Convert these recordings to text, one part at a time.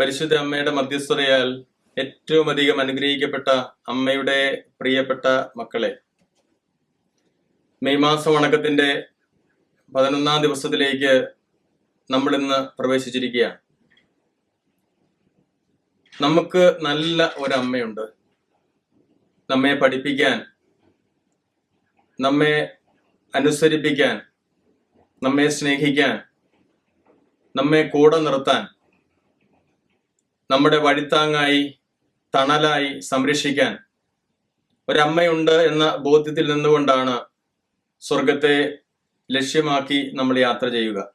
പരിശുദ്ധ അമ്മയുടെ മധ്യസ്ഥതയാൽ ഏറ്റവും അധികം അനുഗ്രഹിക്കപ്പെട്ട അമ്മയുടെ പ്രിയപ്പെട്ട മക്കളെ മെയ് മാസം വണക്കത്തിന്റെ പതിനൊന്നാം ദിവസത്തിലേക്ക് നമ്മൾ ഇന്ന് പ്രവേശിച്ചിരിക്കുകയാണ്. നമുക്ക് നല്ല ഒരു അമ്മയുണ്ട് നമ്മെ പഠിപ്പിക്കാൻ നമ്മെ അനുസരിപ്പിക്കാൻ നമ്മെ സ്നേഹിക്കാൻ നമ്മെ കൂടെ നിർത്താൻ നമ്മുടെ വഴിത്താങ്ങായി തണലായി സംരക്ഷിക്കാൻ ഒരമ്മയുണ്ട് എന്ന ബോധ്യത്തിൽ നിന്നുകൊണ്ടാണ് സ്വർഗത്തെ ലക്ഷ്യമാക്കി നമ്മൾ യാത്ര ചെയ്യുക.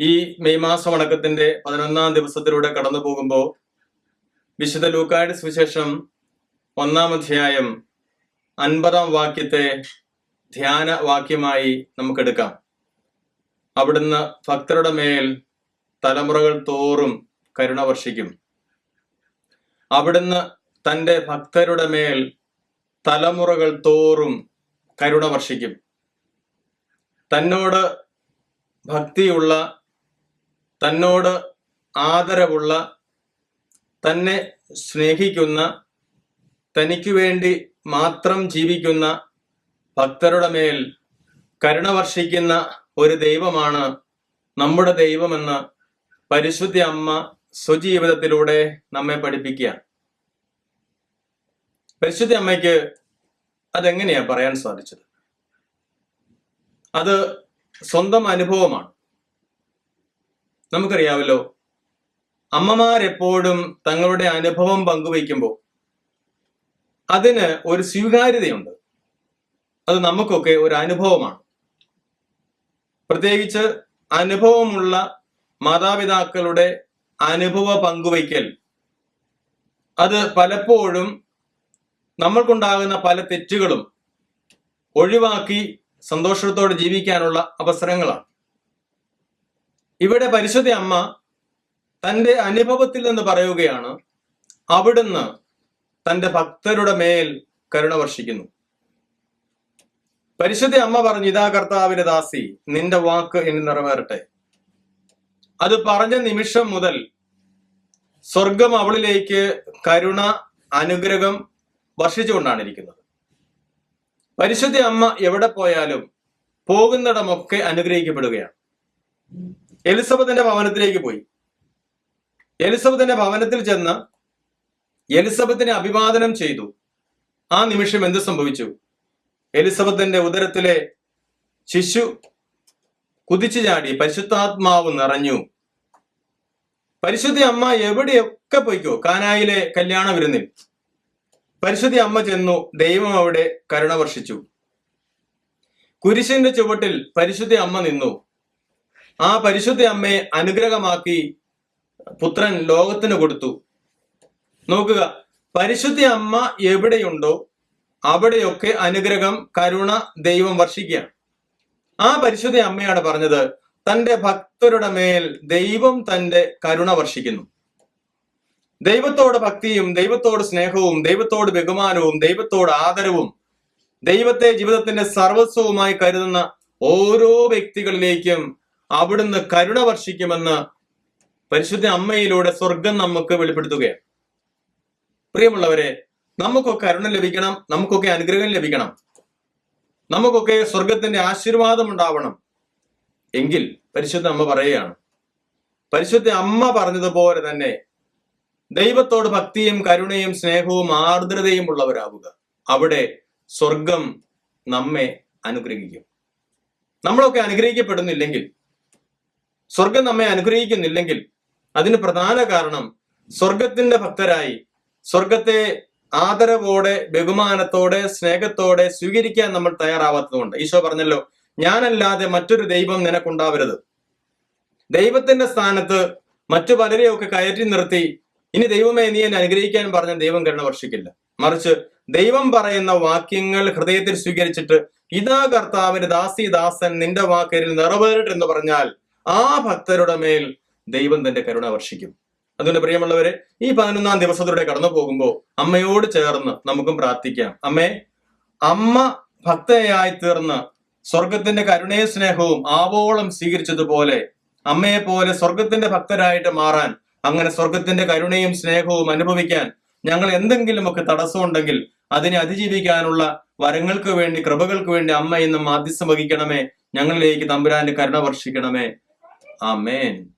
ഈ മെയ് മാസം അടക്കത്തിന്റെ പതിനൊന്നാം ദിവസത്തിലൂടെ കടന്നു പോകുമ്പോൾ വിശുദ്ധ ലൂക്കായുടെ സുവിശേഷം ഒന്നാം അധ്യായം അൻപതാം വാക്യത്തെ ധ്യാന വാക്യമായി നമുക്കെടുക്കാം അവിടുന്ന് ഭക്തരുടെ മേൽ തലമുറകൾ തോറും കരുണ വർഷിക്കും. അവിടുന്ന് തന്റെ ഭക്തരുടെ മേൽ തലമുറകൾ തോറും കരുണ വർഷിക്കും. തന്നോട് ഭക്തിയുള്ള തന്നോട് ആദരവുള്ള തന്നെ സ്നേഹിക്കുന്ന തനിക്ക് വേണ്ടി മാത്രം ജീവിക്കുന്ന ഭക്തരുടെ മേൽ കരുണ വർഷിക്കുന്ന ഒരു ദൈവമാണ് നമ്മുടെ ദൈവമെന്ന് പരിശുദ്ധ അമ്മ സ്വജീവിതത്തിലൂടെ നമ്മെ പഠിപ്പിക്കുക. പരിശുദ്ധ അമ്മയ്ക്ക് അതെങ്ങനെയാ പറയാൻ സാധിച്ചത്? അത് സ്വന്തം അനുഭവമാണ്. നമുക്കറിയാമല്ലോ അമ്മമാരെപ്പോഴും തങ്ങളുടെ അനുഭവം പങ്കുവയ്ക്കുമ്പോൾ അതിന് ഒരു സ്വീകാര്യതയുണ്ട്. അത് നമുക്കൊക്കെ ഒരു അനുഭവമാണ്. പ്രത്യേകിച്ച് അനുഭവമുള്ള മാതാപിതാക്കളുടെ അനുഭവ പങ്കുവയ്ക്കൽ. അത് പലപ്പോഴും നമ്മൾക്കുണ്ടാകുന്ന പല തെറ്റുകളും ഒഴിവാക്കി സന്തോഷത്തോടെ ജീവിക്കാനുള്ള അവസരങ്ങളാണ്. ഇവിടെ പരിശുദ്ധ അമ്മ തന്റെ അനുഭവത്തിൽ നിന്ന് പറയുകയാണ് അവിടുന്ന് തന്റെ ഭക്തരുടെ മേൽ കരുണ വർഷിക്കുന്നു. പരിശുദ്ധ അമ്മ പറഞ്ഞു ഇതാ കർത്താവിന്റെ ദാസി നിന്റെ വാക്ക് ഇനി നിറവേറട്ടെ. അത് പറഞ്ഞ നിമിഷം മുതൽ സ്വർഗം അവളിലേക്ക് കരുണ അനുഗ്രഹം വർഷിച്ചുകൊണ്ടാണ് ഇരിക്കുന്നത്. പരിശുദ്ധ അമ്മ എവിടെ പോയാലും പോകുന്നിടമൊക്കെ അനുഗ്രഹിക്കപ്പെടുകയാണ്. എലിസബത്തിന്റെ ഭവനത്തിലേക്ക് പോയി. എലിസബത്തിന്റെ ഭവനത്തിൽ ചെന്ന് എലിസബത്തിനെ അഭിവാദനം ചെയ്തു. ആ നിമിഷം എന്ത് സംഭവിച്ചു? എലിസബത്തിന്റെ ഉദരത്തിലെ ശിശു കുതിച്ചു ചാടി പരിശുദ്ധാത്മാവ് നിറഞ്ഞു. പരിശുദ്ധി അമ്മ എവിടെയൊക്കെ പോയിക്കോ? കാനായിലെ കല്യാണ വിരുന്നിൽ. പരിശുദ്ധി അമ്മ ചെന്നു ദൈവം അവിടെ കരുണ വർഷിച്ചു. കുരിശിന്റെ ചുവട്ടിൽ പരിശുദ്ധി അമ്മ നിന്നു. ആ പരിശുദ്ധ അമ്മയെ അനുഗ്രഹമാക്കി പുത്രൻ ലോകത്തിന് കൊടുത്തു. നോക്കുക പരിശുദ്ധ അമ്മ എവിടെയുണ്ടോ അവിടെയൊക്കെ അനുഗ്രഹം കരുണ ദൈവം വർഷിക്കുകയാണ്. ആ പരിശുദ്ധ അമ്മയാണ് പറഞ്ഞത് തന്റെ ഭക്തരുടെ മേൽ ദൈവം തന്റെ കരുണ വർഷിക്കുന്നു. ദൈവത്തോട് ഭക്തിയും ദൈവത്തോട് സ്നേഹവും ദൈവത്തോട് ബഹുമാനവും ദൈവത്തോട് ആദരവും ദൈവത്തെ ജീവിതത്തിന്റെ സർവസ്വവുമായി കരുതുന്ന ഓരോ വ്യക്തികളിലേക്കും അവിടുന്ന് കരുണ വർഷിക്കുമെന്ന് പരിശുദ്ധ അമ്മയിലൂടെ സ്വർഗം നമുക്ക് വെളിപ്പെടുത്തുകയാണ്. പ്രിയമുള്ളവരെ നമുക്കൊക്കെ കരുണ ലഭിക്കണം നമുക്കൊക്കെ അനുഗ്രഹം ലഭിക്കണം. നമുക്കൊക്കെ സ്വർഗത്തിന്റെ ആശീർവാദം ഉണ്ടാവണം എങ്കിൽ പരിശുദ്ധ അമ്മ പറയുകയാണ്. പരിശുദ്ധ അമ്മ പറഞ്ഞതുപോലെ തന്നെ ദൈവത്തോട് ഭക്തിയും കരുണയും സ്നേഹവും ആർദ്രതയും ഉള്ളവരാവുക. അവിടെ സ്വർഗം നമ്മെ അനുഗ്രഹിക്കും. നമ്മളൊക്കെ അനുഗ്രഹിക്കപ്പെടുന്നില്ലെങ്കിൽ സ്വർഗം നമ്മെ അനുഗ്രഹിക്കുന്നില്ലെങ്കിൽ അതിന് പ്രധാന കാരണം സ്വർഗത്തിന്റെ ഭക്തരായി സ്വർഗത്തെ ആദരവോടെ ബഹുമാനത്തോടെ സ്നേഹത്തോടെ സ്വീകരിക്കാൻ നമ്മൾ തയ്യാറാവാത്തതുകൊണ്ട്. ഈശോ പറഞ്ഞല്ലോ ഞാനല്ലാതെ മറ്റൊരു ദൈവം നിനക്കുണ്ടാവരുത്. ദൈവത്തിന്റെ സ്ഥാനത്ത് മറ്റു പലരെയൊക്കെ കയറ്റി നിർത്തി ഇനി ദൈവമേ നീ എന്നെ അനുഗ്രഹിക്കാൻ പറഞ്ഞ ദൈവം കരുണ വർഷിക്കില്ല. മറിച്ച് ദൈവം പറയുന്ന വാക്യങ്ങൾ ഹൃദയത്തിൽ സ്വീകരിച്ചിട്ട് ഇതാ കർത്താവിന് ദാസി ദാസൻ നിന്റെ വാക്കരിൽ നിറവേറിട്ട് എന്ന് പറഞ്ഞാൽ ആ ഭക്തരുടെ മേൽ ദൈവം തന്റെ കരുണ വർഷിക്കും. അതുകൊണ്ട് പ്രിയമുള്ളവരെ ഈ പതിനൊന്നാം ദിവസത്തിലൂടെ കടന്നു പോകുമ്പോൾ അമ്മയോട് ചേർന്ന് നമുക്കും പ്രാർത്ഥിക്കാം. അമ്മേ അമ്മ ഭക്തയായി തീർന്ന് സ്വർഗത്തിന്റെ കരുണയും സ്നേഹവും ആവോളം സ്വീകരിച്ചതുപോലെ അമ്മയെ പോലെ സ്വർഗത്തിന്റെ ഭക്തരായിട്ട് മാറാൻ അങ്ങനെ സ്വർഗത്തിന്റെ കരുണയും സ്നേഹവും അനുഭവിക്കാൻ ഞങ്ങൾ എന്തെങ്കിലുമൊക്കെ തടസ്സമുണ്ടെങ്കിൽ അതിനെ അതിജീവിക്കാനുള്ള വരങ്ങൾക്ക് വേണ്ടി കൃപകൾക്ക് വേണ്ടി അമ്മ ഇന്നും മാധ്യസ്ഥം വഹിക്കണമേ. ഞങ്ങളിലേക്ക് തമ്പുരാന്റെ കരുണ വർഷിക്കണമേ. ആമേൻ.